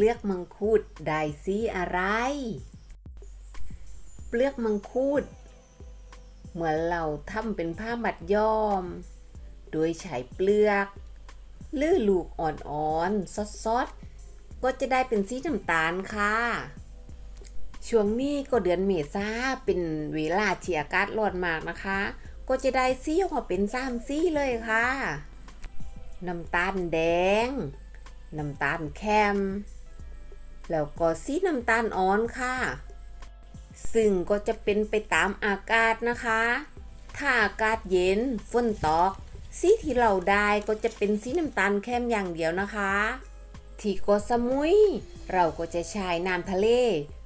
เปลือกมังคุดได้สีอะไร เปลือกมังคุด เหมือนเราทำเป็นผ้ามัดย้อม โดยใช้เปลือกลื้อลูกอ่อนๆซอดๆ ก็จะได้เป็นสีน้ำตาลค่ะ ช่วงนี้ก็เดือนเมษาเป็นเวลาที่อากาศร้อนมากนะคะ ก็จะได้สีออกมาเป็นสามสีเลยค่ะ น้ำตาลแดง น้ำตาลแคม แล้วก็สีน้ำตาลอ่อนค่ะ ซึ่งก็จะเป็นไปตามอากาศนะคะ ถ้าอากาศเย็นฝนตก สีที่เราได้ก็จะเป็นสีน้ำตาลแคมอย่างเดียวนะคะ ที่กาะสมุย เราก็จะใช้น้ำทะเล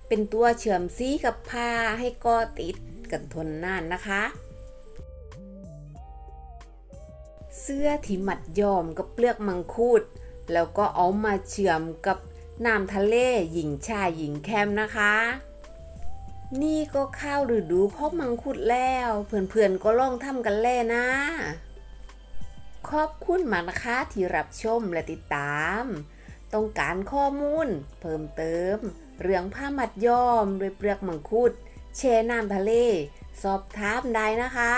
เป็นตัวเชื่อมสีกับผ้าให้กาะติดกันทนนานนะคะ เสื้อที่มัดย้อมกับเปลือกมังคุดแล้วก็เอามาเชื่อมกับ น้ำทะเลหญิงชายหญิงแคมนะคะ นี่ก็เข้าวฤดูของมังคุดแล้ว เพื่อนๆก็ลองทำกันแล่นะ ขอบคุณมากนะคะที่รับชมและติดตาม ต้องการข้อมูล เพิ่มเติม เรื่องผ้ามัดย้อมด้วยเปลือกมังคุดแช่น้ำทะเล สอบถามได้นะคะ